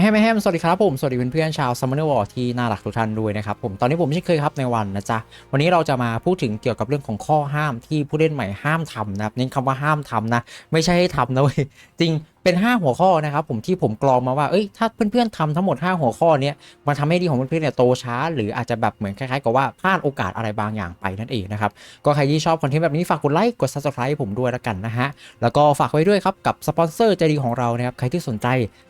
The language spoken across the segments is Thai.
แฮมแฮมสวัสดีครับผม สวัสดีเพื่อนๆชาวซัมเมอร์วอร์ที่น่ารักทุกท่านด้วยนะครับผมตอนนี้ผมเช่นเคยครับในวันนะจ๊ะ วันนี้เราจะมาพูดถึงเกี่ยวกับเรื่องของข้อห้ามที่ผู้เล่นใหม่ห้ามทำนะครับเน้นคำว่าห้ามทำนะ ไม่ใช่ให้ทำนะเว้ยจริง เป็น 5 หัวข้อนะครับผมที่ผมกรองมาว่าเอ้ยถ้าเพื่อนๆทำทั้งหมด 5 หัวข้อเนี้ยมันทำให้ดีของเพื่อนๆเนี่ยโตช้า หรืออาจจะแบบเหมือนคล้ายๆกับว่าพลาดโอกาสอะไรบางอย่างไปนั่นเองนะครับก็ใครที่ชอบคอนเทนต์แบบนี้ฝากกดไลค์กด subscribe ผมด้วยแล้วกันนะฮะแล้วก็ฝากไว้ด้วยครับกับสปอนเซอร์ใจดีของเรานะครับใครที่สนใจ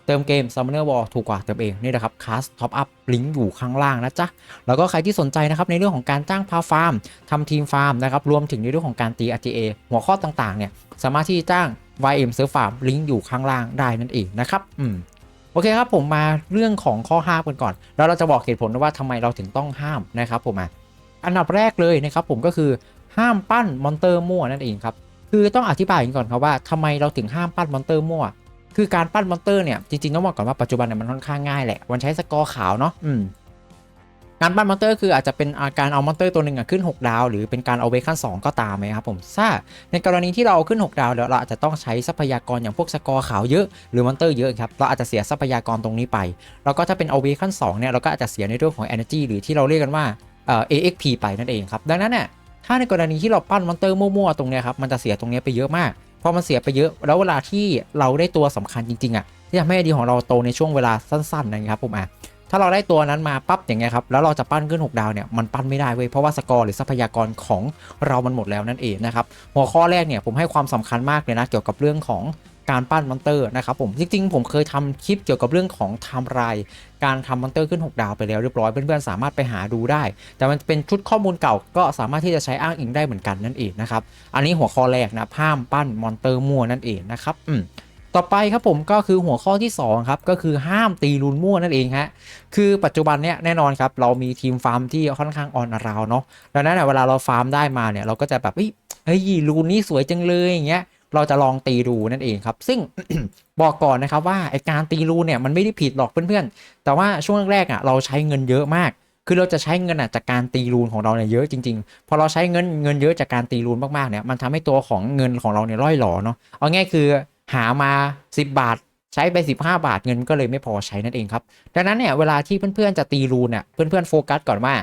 เติมเกม Summoner War ถูกกว่าเติมเองนี่นะครับ Cast Top Up ลิงก์อยู่ข้างล่างนะจ๊ะแล้วก็ใครที่สนใจนะครับในเรื่องของการจ้างพาฟาร์มทำทีมฟาร์มนะครับรวมถึงในเรื่องของการตี RTA หัวข้อต่างๆเนี่ยสามารถที่จ้าง YM Surf Farm ลิงก์อยู่ข้างล่างได้นั่นเองนะครับอืมโอเคครับผมมาเรื่องของข้อห้ามกันก่อน แล้วเราจะบอกเหตุผลว่าทำไมเราถึงต้องห้ามนะครับผมอะอันดับแรกเลยนะครับผมก็คือห้ามปั้นมอนเตอร์มั่วนั่นเองครับคือต้องอธิบายกันก่อนครับว่าทำไมเราถึงห้ามปั้นมอนเตอร์มั่วคือการปั้นมอนเตอร์เนี่ยจริงๆต้องบอกก่อนว่าปัจจุบันเนี่ยมันค่อนข้างง่ายแหละมันใช้สกอร์ขาวเนาะอืม การปั้นมอนเตอร์คืออาจจะเป็นอาการเอามอนเตอร์ตัวหนึ่งขึ้น 6 ดาว หรือเป็นการเอาเวขั้น 2 ก็ตามไหมครับผมถ้าในกรณีที่เราเอาขึ้น 6 ดาวแล้วเราอาจจะต้องใช้ทรัพยากรอย่างพวกสกอร์ขาวเยอะหรือมอนเตอร์เยอะครับเราอาจจะเสียทรัพยากรตรงนี้ไป แล้วก็ถ้าเป็นเอาเวขั้น2เนี่ยเราก็อาจจะเสียในเรื่องของ energy หรือที่เราเรียกกันว่าเอ่อ AXP ไปนั่นเองครับดังนั้นเนี่ยถ้าในกรณีที่เราปั้นมอนเตอร์มั่วๆตรงเนี้ยครับมันจะเสียตรงเนี้ยไปเยอะมากพอมันเสียไปเยอะ แล้วเวลาที่เราได้ตัวสำคัญจริงๆอะที่ทำให้ดีของเราโตในช่วงเวลาสั้นๆนะครับผมอะ ถ้าเราได้ตัวนั้นมาปั๊บอย่างเงี้ยครับแล้วเราจะปั้นขึ้น 6 ดาวเนี่ยมันปั้นไม่ได้เว้ยเพราะว่าสกอร์หรือทรัพยากรของเรามันหมดแล้วนั่นเองนะครับหัวข้อแรกเนี่ยผมให้ความสำคัญมากเลยนะเกี่ยวกับเรื่องของการปั้นมอนเตอร์นะครับผมจริงๆ ผมเคยทำคลิปเกี่ยวกับเรื่องของไทม์ไรการทำมอนเตอร์ขึ้น 6 ดาวไปแล้วเรียบร้อยเพื่อนๆสามารถไปหาดูได้ แต่มันเป็นชุดข้อมูลเก่าก็สามารถที่จะใช้อ้างอิงได้เหมือนกันนั่นเองนะครับอันนี้หัวข้อแรกนะห้ามปั้นมอนเตอร์มั่วนั่นเองนะครับอืม ต่อไปครับผมก็คือหัวข้อที่2ครับก็คือห้ามตีรูนมั่วนั่นเองฮะคือปัจจุบันเนี้ยแน่นอนครับเรามีทีมฟาร์มที่ค่อนข้างออนราวเนาะดังนั้นเวลาเราฟาร์มได้มาเนี่ยเราก็จะแบบเฮ้ยเฮ้ยรูนนี้สวยจังเลยอย่างเงี้ยเราจะลองตีรูนั่นเองครับ ซึ่งบอกก่อนนะครับว่าไอการตีรูเนี่ยมันไม่ได้ผิดหรอกเพื่อนๆ แต่ว่าช่วงแรกๆอะเราใช้เงินเยอะมาก คือเราจะใช้เงินอะจากการตีรูนของเราเนี่ยเยอะจริงๆ พอเราใช้เงินเงินเยอะจากการตีรูนมากๆเนี่ยมันทำให้ตัวของเงินของเราเนี่ยร่อยหลอเนาะเอาง่ายคือ หามา 10 บาท ใช้ไป 15 บาทเงินก็เลยไม่พอใช้นั่นเองครับ ดังนั้นเนี่ยเวลาที่เพื่อนๆจะตีรูนเนี่ยเพื่อนๆโฟกัสก่อนว่า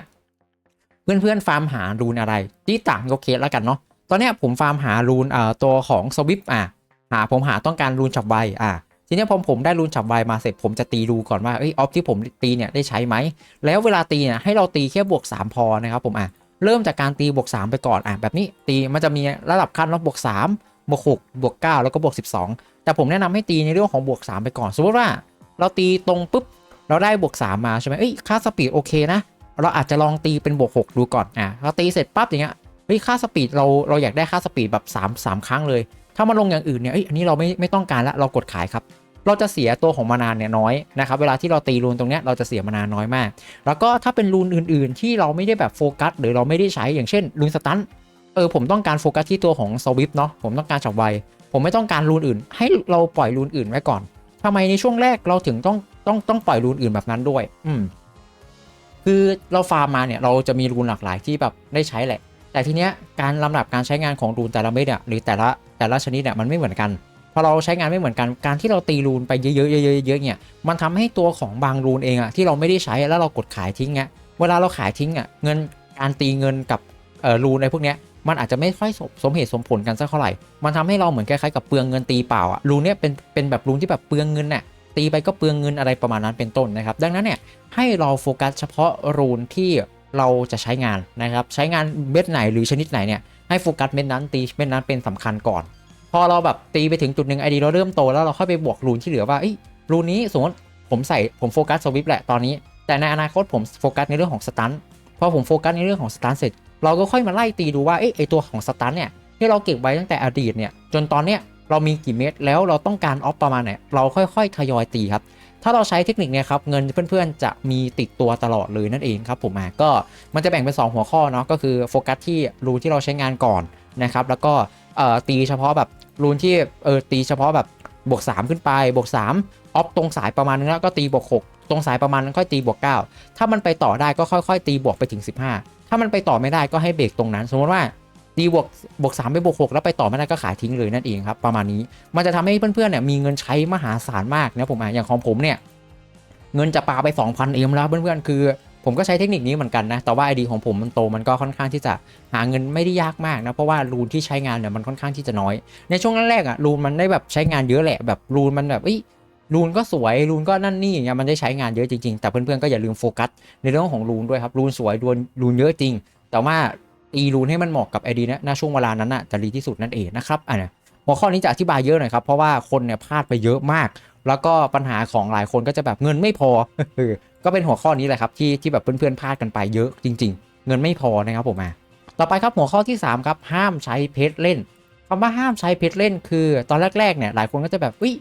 เพื่อนๆฟาร์มหารูนอะไรที่ต่างก็เคสแล้วกันเนาะตอนนี้ผมฟาร์มหารูนเอ่อตัวของสวิปอะหาผมหาต้องการรูนฉับไวอะทีนี้พอผมได้รูนฉับไวมาเสร็จผมจะตีดูก่อนว่าเอ้ยออฟที่ผมตีเนี่ยได้ใช้ไหมแล้วเวลาตีเนี่ยให้เราตีแค่บวก 3 พอนะครับผมอะเริ่มจากการตีบวก 3 ไปก่อนอะแบบนี้ตีมันจะมีระดับขั้นเนาะบวก 3 บวก6บวก9 แล้วก็บวก 12 แต่ผมแนะนำให้ตีในเรื่องของบวก 3 ไปก่อน สมมติว่าเราตีตรงปุ๊บ เราได้บวก 3 มาใช่ไหมเอ้ยค่าสปีดโอเคนะ เราอาจจะลองตีเป็นบวก 6 ดูก่อนอะเราตีเสร็จปั๊บอย่างเงี้ยเฮ้ยค่าสปีดเราเราอยากได้ค่าสปีดแบบ3 3 ครั้งเลย ถ้ามาลงอย่างอื่นเนี่ยเอ้ยอันนี้เราไม่ไม่ต้องการละเรากดขายครับเราจะเสียตัวของมานานเนี่ยน้อยนะครับเวลาที่เราตีรูนตรงเนี้ยเราจะเสียมานานน้อยมาก แล้วก็ถ้าเป็นรูนอื่น ๆ ที่เราไม่ได้แบบโฟกัสหรือเราไม่ได้ใช้อย่างเช่นรูนสตัน เออผมต้องการโฟกัสที่ตัวของสวิปเนาะผมต้องการฉับไว ผมไม่ต้องการรูนอื่น ให้เราปล่อยรูนอื่นไว้ก่อนทำไมในช่วงแรกเราถึงต้องต้องต้องปล่อยรูนอื่นแบบนั้นด้วย อืมคือเราฟาร์มมาเนี่ยเราจะมีรูนหลากหลายที่แบบได้ใช้แหละ แต่ทีเนี้ยการลำดับการใช้งานของรูนแต่ละเม็ดเนี่ยหรือแต่ละแต่ละชนิดเนี่ยมันไม่เหมือนกันพอเราใช้งานไม่เหมือนกัน การที่เราตีรูนไปเยอะๆเยอะๆเยอะเนี่ย มันทำให้ตัวของบางรูนเองอะที่เราไม่ได้ใช้แล้วเรากดขายทิ้งอะเวลาเราขายทิ้งอะเงินการตีเงินกับเอ่อรูนในพวกเนี้ย มันอาจจะไม่ค่อยสมสมเหตุสมผลกันสักเท่าไหร่ มันทำให้เราเหมือนคล้ายๆกับเปลืองเงินตีเปล่าอะรูนเนี้ยเป็นเป็นแบบรูนที่แบบเปลืองเงินน่ะตีไปก็เปลืองเงินอะไรประมาณนั้นเป็นต้นนะครับ ดังนั้นเนี่ยให้เราโฟกัสเฉพาะรูนที่เราจะใช้งานนะครับ ใช้งานเม็ดไหนหรือชนิดไหนเนี่ยให้โฟกัสเม็ดนั้นตีเม็ดนั้นเป็นสำคัญก่อน พอเราแบบตีไปถึงจุดหนึ่งไอดีเราเริ่มโตแล้วเราค่อยไปบวกรูนที่เหลือว่าเอ้รูนนี้สมมติผมใส่ผมโฟกัสสวิปแหละตอนนี้ แต่ในอนาคตผมโฟกัสในเรื่องของสตันพอผมโฟกัสในเรื่องของสตันเสร็จ เราก็ค่อยมาไล่ตีดูว่าเอ้ยไอตัวของสตันเนี่ยที่เราเก็บไว้ตั้งแต่อดีตเนี่ยจนตอนเนี้ยเรามีกี่เม็ดแล้วเราต้องการออฟประมาณไหนเราค่อยๆทยอยตีครับ ถ้าเราใช้เทคนิคเนี่ยครับเงินเพื่อนๆจะมีติดตัวตลอดเลยนั่นเองครับผมอะก็มันจะแบ่งเป็น 2 หัวข้อเนาะก็คือโฟกัสที่รูที่เราใช้งานก่อนนะครับแล้วก็ตีเฉพาะแบบรูนที่เออตีเฉพาะแบบบวก 3 ขึ้นไปบวก3ออฟตรงสายประมาณนึงแล้วก็ตีบวก 6 ตรงสายประมาณนั้นค่อยตีบวก 9 ถ้ามันไปต่อได้ก็ค่อย ๆ ตีบวกไปถึง 15 ถ้ามันไปต่อไม่ได้ก็ให้เบรกตรงนั้น สมมติว่าตีบวกบวก3ไปบวก6แล้วไปต่อไม่ได้ก็ขายทิ้งเลยนั่นเองครับประมาณนี้มันจะทำให้เพื่อนๆเนี่ยมีเงินใช้มหาศาลมากนะผมอะอย่างของผมเนี่ยเงินจะปาไป 2,000เอ็มแล้วเพื่อนๆคือผมก็ใช้เทคนิคนี้เหมือนกันนะ แต่ว่าไอดีของผมมันโตมันก็ค่อนข้างที่จะหาเงินไม่ได้ยากมากนะ เพราะว่ารูนที่ใช้งานเนี่ยมันค่อนข้างที่จะน้อย ในช่วงแรกๆอะรูนมันได้แบบใช้งานเยอะแหละแบบรูนมันแบบเอ้ย รูนก็สวยรูนก็นั่นนี่อย่างเงี้ยมันได้ใช้งานเยอะจริงๆ แต่เพื่อนๆก็อย่าลืมโฟกัสในเรื่องของรูนด้วยครับรูนสวยรูนรูนเยอะจริง แต่ว่าตีรูนให้มันเหมาะกับไอดีนะณช่วงเวลานั้นน่ะจะดีที่สุดนั่นเองนะครับอะเนี่ยหัวข้อนี้จะอธิบายเยอะหน่อยครับเพราะว่าคนเนี่ยพลาดไปเยอะมาก แล้วก็ปัญหาของหลายคนก็จะแบบเงินไม่พอก็เป็นหัวข้อนี้แหละครับที่ที่แบบเพื่อนๆพลาดกันไปเยอะจริง ๆ เงินไม่พอนะครับผมอะต่อไปครับหัวข้อที่ 3 ครับ ห้ามใช้เพชรเล่นคำว่าห้ามใช้เพชรเล่นคือ ตอนแรกๆเนี่ยหลายคนก็จะแบบอุ้ย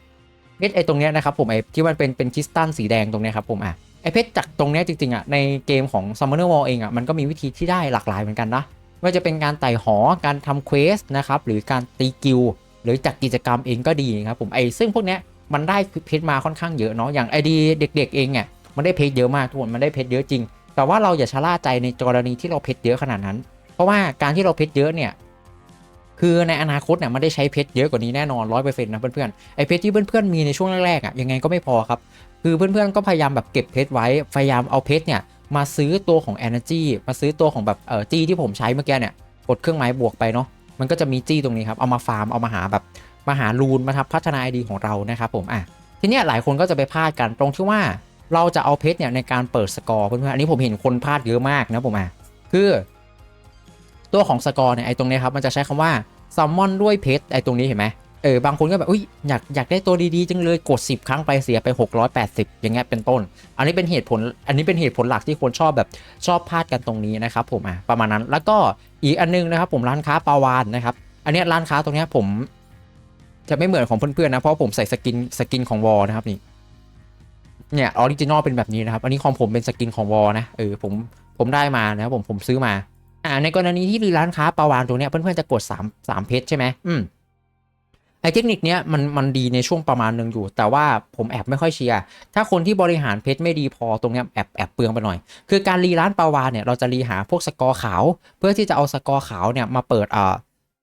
เพชรไอ้ตรงเนี้ยนะครับผมไอ้ที่มันเป็นเป็นคริสตัลสีแดงตรงเนี้ยครับผมอะไอ้เพชรจากตรงเนี้ยจริงๆอะในเกมของ Summoner Wall เองอะมันก็มีวิธีที่ได้หลากหลายเหมือนกันนะไม่ว่าจะเป็นการไต่หอการทำเควสนะครับหรือการตีกิลหรือจากกิจกรรมเองก็ดีครับผมไอ้ซึ่งพวกเนี้ยมันได้เพชรมาค่อนข้างเยอะเนาะอย่างไอดีเด็ก ๆ เองเนี่ยมันได้เพชรเยอะมากทุกคนมันได้เพชรเยอะจริง แต่ว่าเราอย่าชะล่าใจในกรณีที่เราเพชรเยอะขนาดนั้น เพราะว่าการที่เราเพชรเยอะเนี่ย คือในอนาคตเนี่ยมันได้ใช้เพชรเยอะกว่านี้แน่นอนร้อยเปอร์เซ็นต์นะเพื่อนๆไอเพชรที่เพื่อนๆมีในช่วงแรกๆอะยังไงก็ไม่พอครับ คือเพื่อนๆก็พยายามแบบเก็บเพชรไว้พยายามเอาเพชรเนี่ยมาซื้อตัวของ energy มาซื้อตัวของแบบเออจี้ที่ผมใช้เมื่อกี้เนี่ยกดเครื่องหมายบวกไปเนาะมันก็จะมีจี้ตรงนี้ครับเอามาฟาร์มเอามาหาแบบมาหารูนมาทำพัฒนาไอดีของเรานะครับผมอะทีเนี้ยหลายคนก็จะไปพลาดกันตรงที่ว่าเราจะเอาเพชรเนี่ยในการเปิดสกอร์เพื่อนๆอันนี้ผมเห็นคนพลาดเยอะมากนะผมอะคือ ตัวของสกอร์เนี่ยไอ้ตรงนี้ครับมันจะใช้คำว่า ซัมอนด้วยเพชรไอ้ตรงนี้เห็นไหมเออบางคนก็แบบอุ้ยอยากอยากได้ตัวดีๆจังเลยกด 10 ครั้งไปเสียไป 680 อย่างเงี้ยเป็นต้น อันนี้เป็นเหตุผล อันนี้เป็นเหตุผลหลักที่คนชอบแบบชอบพลาดกันตรงนี้นะครับผมอะประมาณนั้นแล้วก็อีกอันนึงนะครับ ผมร้านค้าปาวานนะครับ อันนี้ร้านค้าตรงเนี้ยผม จะไม่เหมือนของเพื่อนๆนะเพราะผมใส่สกินสกินของวอลนะครับนี่เนี่ยออริจินอลเป็นแบบนี้นะครับ อันนี้ของผมเป็นสกินของวอลนะเออผมผมได้มานะครับผมผมซื้อมา อ่าในกรณีที่ร้านค้าปาวานตรงเนี้ยเพื่อนๆจะกด3 3เพชรใช่ไหมอืมไอเทคนิคเนี้ยมันมันดีในช่วงประมาณหนึ่งอยู่ แต่ว่าผมแอบไม่ค่อยเชียร์ถ้าคนที่บริหารเพชรไม่ดีพอตรงเนี้ยแอบแอบเปลืองไปหน่อย คือการรีร้านปาวานเนี่ยเราจะรีหาพวกสกอร์ขาว เพื่อที่จะเอาสกอร์ขาวเนี่ยมาเปิดเอ่า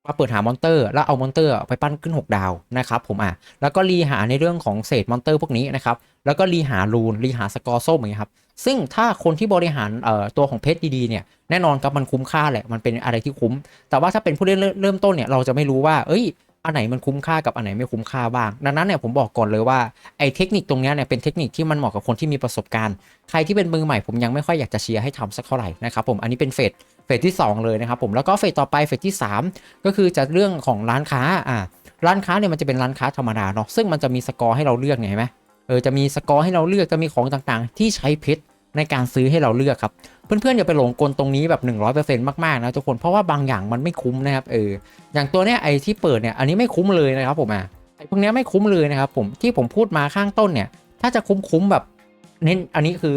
มาเปิดหามอนเตอร์ แล้วเอามอนเตอร์ไปปั้นขึ้น 6 ดาวนะครับผมอะแล้วก็รีหาในเรื่องของเศษมอนเตอร์พวกนี้นะครับแล้วก็รีหารูนรีหาสกอร์ส้มอย่างเงี้ยครับ ซึ่งถ้าคนที่บริหารตัวของเพชรดีๆเนี่ยแน่นอนครับมันคุ้มค่าแหละมันเป็นอะไรที่คุ้ม แต่ว่าถ้าเป็นผู้เล่นเริ่มต้นเนี่ยเราจะไม่รู้ว่า เอ้ยอันไหนมันคุ้มค่ากับอันไหนไม่คุ้มค่าบ้าง ดังนั้นเนี่ยผมบอกก่อนเลยว่าไอ้เทคนิคตรงนี้เนี่ยเป็นเทคนิคที่มันเหมาะกับคนที่มีประสบการณ์ ใครที่เป็นมือใหม่ผมยังไม่ค่อยอยากจะเชียร์ให้ทำสักเท่าไหร่นะครับผมอันนี้เป็นเฟสเฟสที่ 2 เลยนะครับผมแล้วก็เฟสต่อไปเฟสที่ 3 ก็คือจะเรื่องของร้านค้าอ่าร้านค้าเนี่ยมันจะเป็นร้านค้าธรรมดาเนาะซึ่งมันจะมีสกอร์ให้เราเลือกไงไหมเออจะมีสกอร์ให้เราเลือกจะมีของต่างๆ ที่ใช้เพชร ในการซื้อให้เราเลือกครับ เพื่อนๆอย่าไปหลงกลตรงนี้แบบ 100%มากๆนะทุกคนเพราะว่าบางอย่างมันไม่คุ้มนะครับเอออย่างตัวเนี้ยไอที่เปิดเนี่ยอันนี้ไม่คุ้มเลยนะครับผมอะไอพวกเนี้ยไม่คุ้มเลยนะครับผมที่ผมพูดมาข้างต้นเนี่ย ถ้าจะคุ้มๆแบบเน้นอันนี้คือ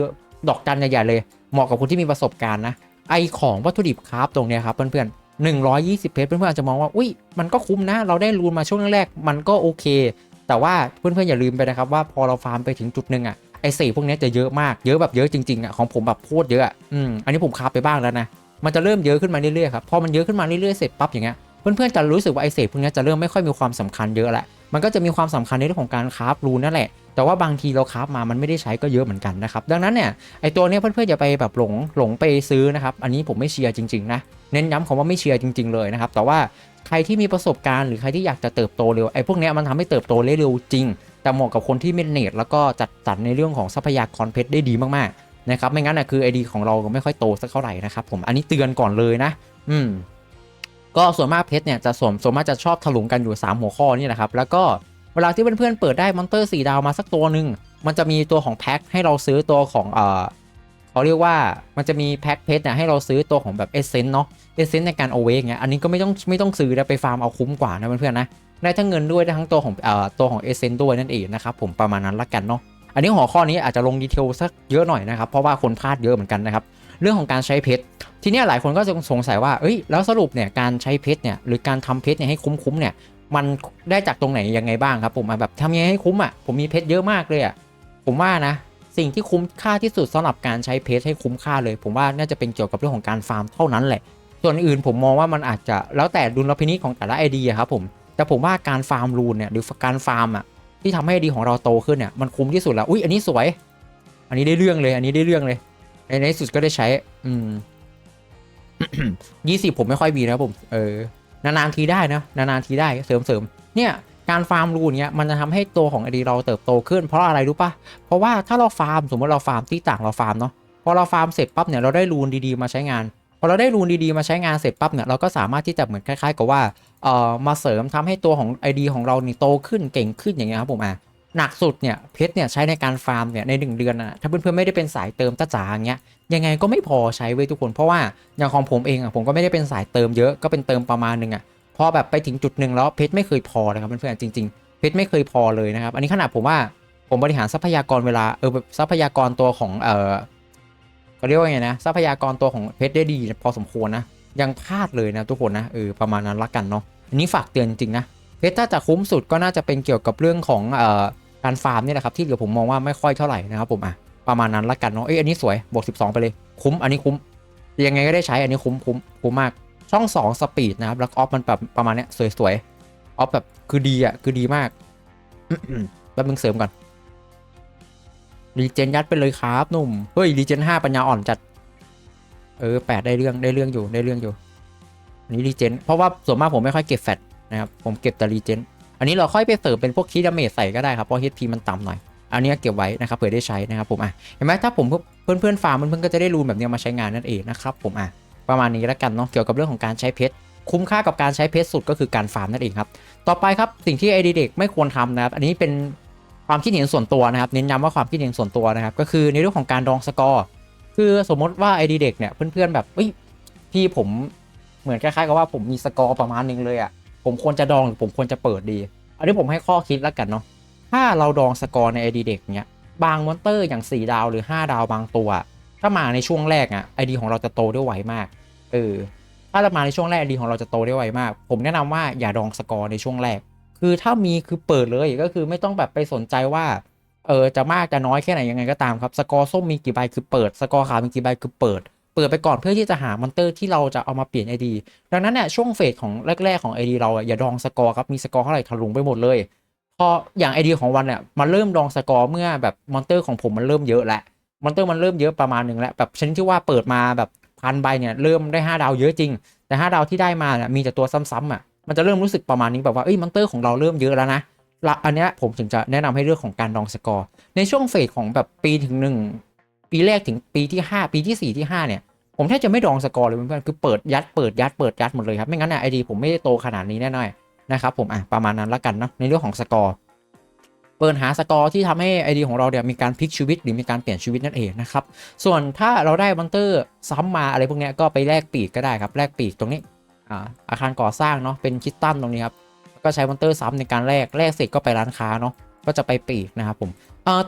ดอกจันใหญ่ๆเลย เหมาะกับคนที่มีประสบการณ์นะไอของวัตถุดิบคราฟตรงเนี้ยครับเพื่อนๆ120 เพชรเพื่อนๆอาจจะมองว่า อุ้ย มันก็คุ้มนะ เราได้รูนมาช่วงแรกๆ มันก็โอเค แต่ว่าเพื่อนๆ อย่าลืมไปนะครับว่าพอเราฟาร์มไปถึงจุดหนึ่งอะ ไอเศษพวกนี้จะเยอะมากเยอะแบบเยอะจริงๆอะของผมแบบโคตรเยอะอืมอันนี้ผมคาไปบ้างแล้วนะมันจะเริ่มเยอะขึ้นมาเรื่อยๆครับพอมันเยอะขึ้นมาเรื่อยๆเสร็จปั๊บอย่างเงี้ยเพื่อนๆจะรู้สึกว่าไอเศษพวกนี้จะเริ่มไม่ค่อยมีความสำคัญเยอะละมันก็จะมีความสำคัญในเรื่องของการคราฟรูนนั่นแหละ แต่ว่าบางทีเราคราฟมามันไม่ได้ใช้ก็เยอะเหมือนกันนะครับดังนั้นเนี่ยไอตัวเนี้ยเพื่อนๆอย่าไปแบบหลงหลงไปซื้อนะครับอันนี้ผมไม่เชียร์จริงๆนะเน้นย้ำคำว่าไม่เชียร์จริง ๆเลยนะครับแต่ว่าใครที่มีประสบการณ์หรือใครที่อยากจะเติบโตเร็วไอ้พวกเนี้ยมันทำให้เติบโตเร็วจริง แต่เหมาะกับคนที่เมนเนจแล้วก็จัดสรรในเรื่องของทรัพยากรเพชรได้ดีมากๆนะครับไม่งั้นนะคือไอดีของเราก็ไม่ค่อยโตสักเท่าไหร่นะครับผมอันนี้เตือนก่อนเลยนะ อืมก็ส่วนมากเพชรเนี่ยจะส่วนส่วนมากจะชอบถลุงกันอยู่ 3 หัวข้อนี่แหละครับ แล้วก็เวลาที่เพื่อนๆเปิดได้มอนเตอร์ 4 ดาวมาสักตัวหนึ่งมันจะมีตัวของแพ็คให้เราซื้อตัวของเอ่อ เขาเรียกว่ามันจะมีแพ็คเพชรเนี่ยให้เราซื้อตัวของแบบเอเซนต์เนาะเอเซนต์ในการเอเวกเงี้ยอันนี้ก็ไม่ต้องไม่ต้องซื้อนะไปฟาร์มเอาคุ้มกว่านะเพื่อนๆนะได้ทั้งเงินด้วยได้ทั้งตัวของเอ่อตัวของเอเซนต์ด้วยนั่นเองนะครับผมประมาณนั้นละกันเนาะอันนี้หัวข้อนี้อาจจะลงดีเทลสักเยอะหน่อยนะครับเพราะว่าคนพลาดเยอะเหมือนกันนะครับเรื่องของการใช้เพชรทีนี้หลายคนก็จะสงสัยว่าเอ้ยแล้วสรุปเนี่ยการใช้เพชรเนี่ยหรือการทำเพชรเนี่ยให้คุ้มๆเนี่ยมันได้จากตรงไหนยังไงบ้างครับผมแบบทำยังไงให้คุ้มอะผมมีเพชรเยอะมากเลยอะผมว่านะ สิ่งที่คุ้มค่าที่สุดสำหรับการใช้เพชรให้คุ้มค่าเลย ผมว่าน่าจะเป็นเกี่ยวกับเรื่องของการฟาร์มเท่านั้นแหละ ส่วนอื่นผมมองว่ามันอาจจะแล้วแต่ดุลพินิจของแต่ละไอเดียครับผม แต่ผมว่าการฟาร์มรูนเนี่ยหรือการฟาร์มอะที่ทำให้ไอเดียของเราโตขึ้นเนี่ยมันคุ้มที่สุดแล้ว อุ้ยอันนี้สวย อันนี้ได้เรื่องเลย อันนี้ได้เรื่องเลย ในในที่สุดก็ได้ใช้ อืมยี่สิบผมไม่ค่อยมีนะผม เออนานๆทีได้นะนานๆทีได้เสริมเสริมๆเนี่ย การฟาร์มรูนเนี้ยมันจะทำให้ตัวของไอดีเราเติบโตขึ้นเพราะอะไรรู้ปะเพราะว่าถ้าเราฟาร์มสมมติเราฟาร์มที่ต่างเราฟาร์มเนาะพอเราฟาร์มเสร็จปั๊บเนี่ยเราได้รูนดีๆมาใช้งานพอเราได้รูนดีๆมาใช้งานเสร็จปั๊บเนี่ยเราก็สามารถที่จะเหมือนคล้าย ๆ กับว่าเอ่อมาเสริมทำให้ตัวของ ID ของเรานี่โตขึ้นเก่งขึ้นอย่างเงี้ยครับผมอะหนักสุดเนี่ยเพชรเนี่ยใช้ในการฟาร์มเนี่ยในหนึ่งเดือนนะถ้าเพื่อนๆไม่ได้เป็นสายเติมตาจ๋าอย่างเงี้ยยังไงก็ไม่พอใช้เว้ยทุกคนเพราะว่าอย่างของผมเองอะผมก็ไม่ได้เป็นสายเติมเยอะก็เป็นเติมประมาณนึงอะ พอแบบไปถึงจุดหนึ่งแล้วเพชรไม่เคยพอเลยครับเพื่อนๆจริง ๆ เพชรไม่เคยพอเลยนะครับ อันนี้ขนาดผมว่าผมบริหารทรัพยากรเวลาเออทรัพยากรตัวของเออเขาเรียกว่าไงนะทรัพยากรตัวของเพชรได้ดีพอสมควรนะยังพลาดเลยนะทุกคนนะเออประมาณนั้นละกันเนาะอันนี้ฝากเตือนจริงนะเพชรถ้าจะคุ้มสุดก็น่าจะเป็นเกี่ยวกับเรื่องของเอ่อการฟาร์มเนี่ยแหละครับที่เหลือผมมองว่าไม่ค่อยเท่าไหร่นะครับผมอะประมาณนั้นละกันเนาะเอ้ยอันนี้สวยบวก12 ไปเลยคุ้มอันนี้คุ้มยังไงก็ได้ใช้อันนี้คุ้มคุ้มคุ้มมาก ช่อง2สปีดนะครับแล้วออฟมันแบบประมาณเนี้ยสวยๆออฟแบบคือดีอะคือดีมากแป๊บนึงเสริมก่อนรีเจนยัดไปเลยครับหนุ่มเฮ้ยรีเจน5ปัญญาอ่อนจัด เออแปดได้เรื่องได้เรื่องอยู่ได้เรื่องอยู่อันนี้รีเจนเพราะว่าส่วนมากผมไม่ค่อยเก็บแฟตนะครับผมเก็บแต่รีเจนอันนี้เราค่อยไปเสริมเป็นพวกคีดาเมจใส่ก็ได้ครับเพราะ HP มันต่ำหน่อยอันนี้เก็บไว้นะครับเผื่อได้ใช้นะครับผมอะเห็นไหมถ้าผมเพื่อนเพื่อนๆฟาร์มเพื่อนๆก็จะได้รูนแบบนี้มาใช้งานนั่นเองนะครับผมอะ ประมาณนี้แล้วกันเนาะเกี่ยวกับเรื่องของการใช้เพชรคุ้มค่ากับการใช้เพชรสุดก็คือการฟาร์มนั่นเองครับ ต่อไปครับสิ่งที่ไอเด็กไม่ควรทำนะครับ อันนี้เป็นความคิดเห็นส่วนตัวนะครับ เน้นย้ำว่าความคิดเห็นส่วนตัวนะครับ ก็คือในเรื่องของการดองสกอร์ คือสมมติว่าไอเด็กเนี่ยเพื่อนๆแบบเอ้ยพี่ผมเหมือนคล้ายๆกับว่าผมมีสกอร์ประมาณหนึงเลยอะ ผมควรจะดองหรือผมควรจะเปิดดี อันนี้ผมให้ข้อคิดแล้วกันเนาะ ถ้าเราดองสกอร์ใน ID เด็กเนี้ยบางมอนเตอร์อย่าง 4 ดาวหรือ 5 ดาวบางตัว ถ้ามาในช่วงแรกอะ ID ของเราจะโตได้ไวมาก เออ ถ้าจะมาในช่วงแรก ID ของเราจะโตได้ไวมาก ผมแนะนำว่าอย่าดองสกอร์ในช่วงแรก คือถ้ามีคือเปิดเลยก็คือไม่ต้องแบบไปสนใจว่าเออจะมากจะน้อยแค่ไหนยังไงก็ตามครับ สกอร์ส้มมีกี่ใบคือเปิด สกอร์ขาวมีกี่ใบคือเปิด เปิดไปก่อนเพื่อที่จะหามอนเตอร์ที่เราจะเอามาเปลี่ยน ID ดังนั้นเนี่ยช่วงเฟสของแรก ๆของ ID เราอย่าดองสกอร์ครับมีสกอร์เท่าไหร่ทะลุงไปหมดเลยพออย่างไอเดียของวันเนี่ยมันเริ่มดองสกอร์เมื่อแบบมอนเตอร์ของผมมันเริ่มเยอะแล้ว มอนเตอร์มันเริ่มเยอะประมาณหนึ่งแล้วแบบชนิดที่ว่าเปิดมาแบบพันใบเนี่ยเริ่มได้ 5 ดาวเยอะจริง แต่ 5 ดาวที่ได้มาเนี่ยมีแต่ตัวซ้ำๆอะมันจะเริ่มรู้สึกประมาณนี้แบบว่าเอ้ยมอนเตอร์ของเราเริ่มเยอะแล้วนะละอันเนี้ยผมถึงจะแนะนำให้เรื่องของการดองสกอร์ในช่วงเฟสของแบบปีถึงหนึ่งปีแรกถึงปีที่ 5 ปีที่ 4 ที่ 5 เนี่ย ผมแทบจะไม่ดองสกอร์เลยเพื่อนๆคือเปิดยัดเปิดยัดเปิดยัดหมดเลยครับไม่งั้นเนี่ยไอดีผมไม่ได้โตขนาดนี้แน่นอนนะครับผมอะประมาณนั้นละกันเนาะในเรื่องของสกอร์ เปิดหาสกอร์ที่ทำให้ไอดีของเราเนี่ยมีการพลิกชีวิตหรือมีการเปลี่ยนชีวิตนั่นเองนะครับ ส่วนถ้าเราได้มอนเตอร์ซ้ำมาอะไรพวกนี้ก็ไปแลกปีกก็ได้ครับแลกปีกตรงนี้อ่าอาคารก่อสร้างเนาะเป็นคิตตันตรงนี้ครับก็ใช้มอนเตอร์ซ้ำในการแลกแลกเสร็จก็ไปร้านค้าเนาะก็จะไปปีกนะครับผม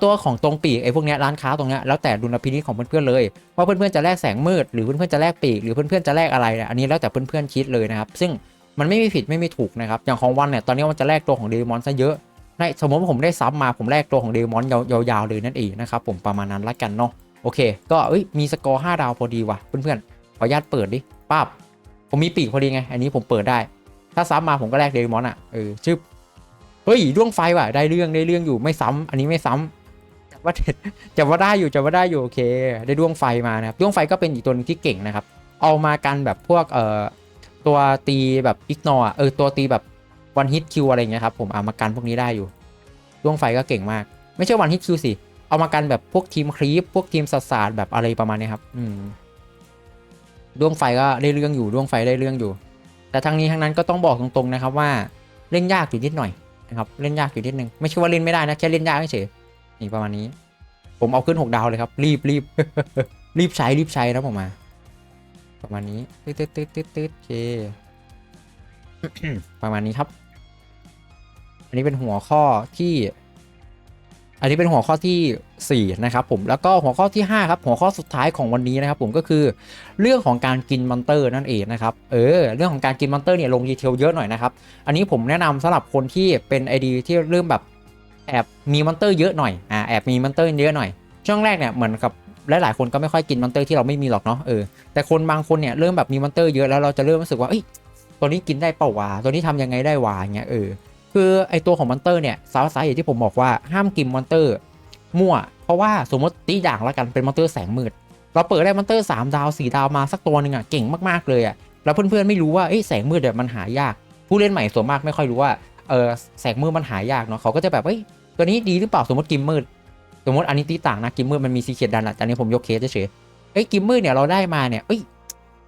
ตัวของตรงปีกไอ้พวกนี้ร้านค้าตรงนี้แล้วแต่ดุลพินิจของเพื่อนๆเลยว่าเพื่อนๆจะแลกแสงมืดหรือเพื่อนๆจะแลกปีกหรือเพื่อนๆจะแลกอะไรเนี่ยอันนี้แล้วแต่เพื่อนๆคิดเลยนะครับซึ่งมันไม่มีผิดไม่มีถูกนะครับอย่างของวันเนี่ยตอนนี้มันจะแลกตัวของเดมอนซะเยอะ ในสมมติว่าผมได้ซับมาผมแลกตัวของเดมอนยาวๆเลยนั่นเองนะครับผมประมาณนั้นละกันเนาะโอเค ก็เอ้ยมีสกอร์5ดาวพอดีว่ะเพื่อนๆขออนุญาตเปิดดิป้าบผมมีปีกพอดีไง อันนี้ผมเปิดได้ ถ้าซ้ำมาผมก็แลกเดมอนอะเออชื่อเฮ้ยดวงไฟว่ะได้เรื่องได้เรื่องอยู่ไม่ซ้ำอันนี้ไม่ซ้ำจับว่าเด็ดจับว่าได้อยู่จับว่าได้อยู่โอเค ได้ดวงไฟมานะครับดวงไฟก็เป็นอีกตัวหนึงที่เก่งนะครับ เอามากันแบบพวกเอ่อตัวตีแบบอิกนอเออตัวตีแบบ วันฮิตคิวอะไรเงี้ยครับผมเอามากันพวกนี้ได้อยู่ดวงไฟก็เก่งมาก ไม่ใช่วันฮิตคิวสิ เอามากันแบบพวกทีมครีปพวกทีมสัสาดแบบอะไรประมาณนี้ครับ อืมดวงไฟก็ได้เรื่องอยู่ดวงไฟได้เรื่องอยู่ แต่ทั้งนี้ทั้งนั้นก็ต้องบอกตรงๆนะครับว่าเล่นยากอยู่นิดหน่อยนะครับเล่นยากอยู่นิดนึงไม่ใช่ว่าเล่นไม่ได้นะแค่เล่นยากเฉยนี่ประมาณนี้ ผมเอาขึ้นหกดาวเลยครับ รีบรีบรีบใช้รีบใช้นะผมมา ประมาณนี้ตืดตืดตืดตืดตืดโอเคประมาณนี้ครับ นนี้เป็นหัวข้อที่ อันนี้เป็นหัวข้อที่ 4 นะครับผมแล้วก็หัวข้อที่ 5 ครับ หัวข้อสุดท้ายของวันนี้นะครับผมก็คือเรื่องของการกินมอนเตอร์นั่นเองนะครับเออเรื่องของการกินมอนเตอร์เนี่ยลงดีเทลเยอะหน่อยนะครับอันนี้ผมแนะนำสำหรับคนที่เป็น ID ที่เริ่มแบบแอบมีมอนเตอร์เยอะหน่อยอ่าแอบมีมอนเตอร์เยอะหน่อยช่วงแรกเนี่ยเหมือนกับหลายๆคนก็ไม่ค่อยกินมอนเตอร์ที่เราไม่มีหรอกเนาะเออแต่คนบางคนเนี่ยเริ่มแบบมีมอนเตอร์เยอะแล้วเราจะเริ่มรู้สึกว่าเอ้ยตัวนี้กินได้เปล่าวะตัวนี้ทำยังไงได้วะเงี้ยเออ คือไอตัวของมอนเตอร์เนี่ยสาสาเหตุที่ผมบอกว่าห้ามกินมอนเตอร์ มั่ว เพราะว่าสมมติตีอย่างละกันเป็นมอนเตอร์แสงมืด เราเปิดได้มอนเตอร์3ดาว4ดาวมาสักตัวหนึ่งอะเก่งมากๆเลยอะแล้วเพื่อนๆไม่รู้ว่าเอ้แสงมืดเนี่ยมันหายาก ผู้เล่นใหม่ส่วนมากไม่ค่อยรู้ว่าเออแสงมืดมันหายากเนาะเขาก็จะแบบเอ้ยตัวนี้ดีหรือเปล่าสมมติกิมมืด สมมติอันนี้ตีต่างนะกิมมืดมันมีซีเคียดดันอะแต่อันนี้ผมยกเคสเฉยเอ้ยกิมมืดเนี่ยเราได้มาเนี่ยเอ้ย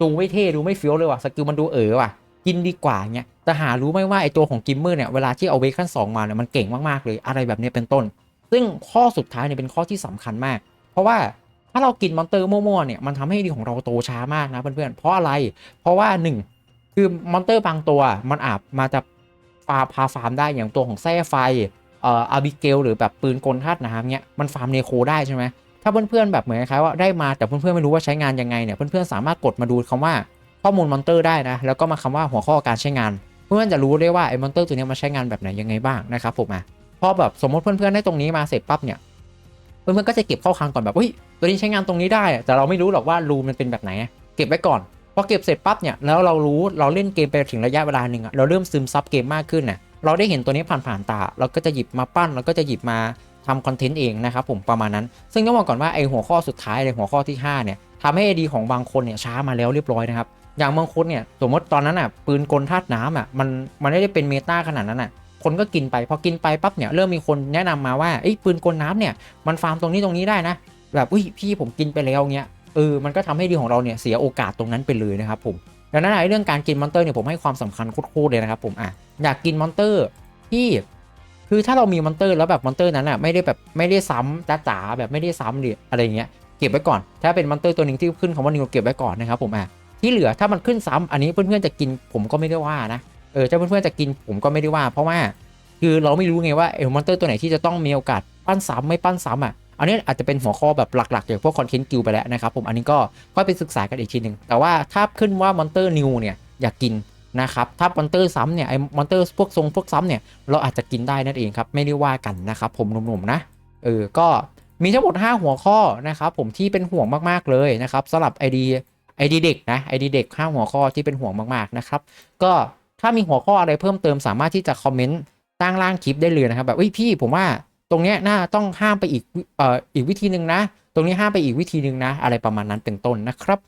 ดูไม่เท่ดูไม่เฟี้ยวเลยว่ะสกิลมันดูเอ๋อว่ะ กินดีกว่าเงี้ยแต่หารู้ไหมว่าไอตัวของกิมเมอร์เนี่ยเวลาที่เอาเวขั้นสองมาเนี่ยมันเก่งมากๆเลยอะไรแบบนี้เป็นต้น ซึ่งข้อสุดท้ายเนี่ยเป็นข้อที่สำคัญมาก เพราะว่าถ้าเรากินมอนเตอร์มั่วๆเนี่ยมันทำให้ดีของเราโตช้ามากนะเพื่อนๆเพราะอะไร เพราะว่าหนึ่งคือมอนเตอร์บางตัวมันอาจมาจะฟาพาฟาร์มได้อย่างตัวของแส้ไฟเอ่ออาบิเกลหรือแบบปืนกลธาตุน้ำเนี่ยมันฟาร์มเนโคได้ใช่ไหมถ้าเพื่อนๆแบบเหมือนคล้ายว่าได้มาแต่เพื่อนๆไม่รู้ว่าใช้งานยังไงเนี่ยเพื่อนๆสามารถกดมาดูคำว่า ข้อมูลมอนเตอร์ได้นะ แล้วก็มาคำว่าหัวข้อการใช้งาน เพื่อนๆจะรู้ได้ว่าไอ้มอนเตอร์ตัวนี้มันใช้งานแบบไหนยังไงบ้างนะครับผมอะพอแบบสมมติเพื่อนๆได้ตรงนี้มาเสร็จปั๊บเนี่ยเพื่อนๆก็จะเก็บเข้าคลังก่อนแบบเฮ้ยตัวนี้ใช้งานตรงนี้ได้ แต่เราไม่รู้หรอกว่ารูมันเป็นแบบไหน เก็บไว้ก่อนพอเก็บเสร็จปั๊บเนี่ยแล้วเรารู้เราเล่นเกมไปถึงระยะเวลาหนึ่งอะเราเริ่มซึมซับเกมมากขึ้นน่ะเราได้เห็นตัวนี้ผ่านๆตา เราก็จะหยิบมาปั้นเราก็จะหยิบมาทำคอนเทนต์เองนะครับผมประมาณนั้น ซึ่งต้องบอกก่อนว่าไอ้หัวข้อสุดท้ายเลยหัวข้อที่ห้าเนี่ยทำให้ไอดีของบางคนเนี่ยช้ามาแล้วเรียบร้อยนะครับ อย่างบางคนเนี่ยสมมติตอนนั้นอะปืนกลธาตุน้ำอะมันมันไม่ได้เป็นเมตาขนาดนั้นอะคนก็กินไปพอกินไปปั๊บเนี่ยเริ่มมีคนแนะนำมาว่าไอ้ปืนกลน้ำเนี่ยมันฟาร์มตรงนี้ตรงนี้ได้นะ แบบอุ้ยพี่ผมกินไปแล้วเงี้ยเออมันก็ทำให้ดีของเราเนี่ยเสียโอกาสตรงนั้นไปเลยนะครับผมดังนั้นไอ้เรื่องการกินมอนเตอร์เนี่ยผมให้ความสำคัญโคตรเลยนะครับผมอะอยากกินมอนเตอร์ที่คือถ้าเรามีมอนเตอร์แล้วแบบมอนเตอร์นั้นอะไม่ได้แบบไม่ได้ซ้ำจ๋าแบบไม่ได้ซ้ำหรืออะไรเงี้ยเก็บไว้ก่อน ถ้าเป็นมอนเตอร์ตัวหนึ่งที่ขึ้นคำว่านิวเก็บไว้ก่อนนะครับผมอะ ที่เหลือถ้ามันขึ้นซ้ำอันนี้เพื่อนๆจะกินผมก็ไม่ได้ว่านะเออถ้าเพื่อนๆจะกินผมก็ไม่ได้ว่า เพราะว่าคือเราไม่รู้ไงว่าเอลมอนเตอร์ตัวไหนที่จะต้องมีโอกาสปั้นซ้ำไม่ปั้นซ้ำอะอันนี้อาจจะเป็นหัวข้อแบบหลักๆอย่างพวกคอนเทนต์กิลไปแล้วนะครับผมอันนี้ก็ค่อยไปศึกษากันอีกทีหนึ่งแต่ว่าถ้าขึ้นว่ามอนเตอร์นิวเนี่ยอยากกินนะครับถ้ามอนเตอร์ซ้ำเนี่ยไอ้มอนเตอร์พวกทรงพวกซ้ำเนี่ยเราอาจจะกินได้นั่นเองครับไม่ได้ว่ากันนะครับผมหนุ่มๆนะเออก็มีทั้งหมด 5 หัวข้อนะครับผมที่เป็นห่วงมากๆเลยนะครับสำหรับไอเดีย ไอดีเด็กนะไอดีเด็กห้าหัวข้อที่เป็นห่วงมากๆนะครับ ก็ถ้ามีหัวข้ออะไรเพิ่มเติมสามารถที่จะคอมเมนต์ตั้งล่างคลิปได้เลยนะครับ แบบเอ้ยพี่ผมว่าตรงเนี้ยน่าต้องห้ามไปอีกเอ่ออีกวิธีหนึ่งนะ ตรงนี้ห้ามไปอีกวิธีหนึ่งนะ อะไรประมาณนั้นเป็นต้นนะครับ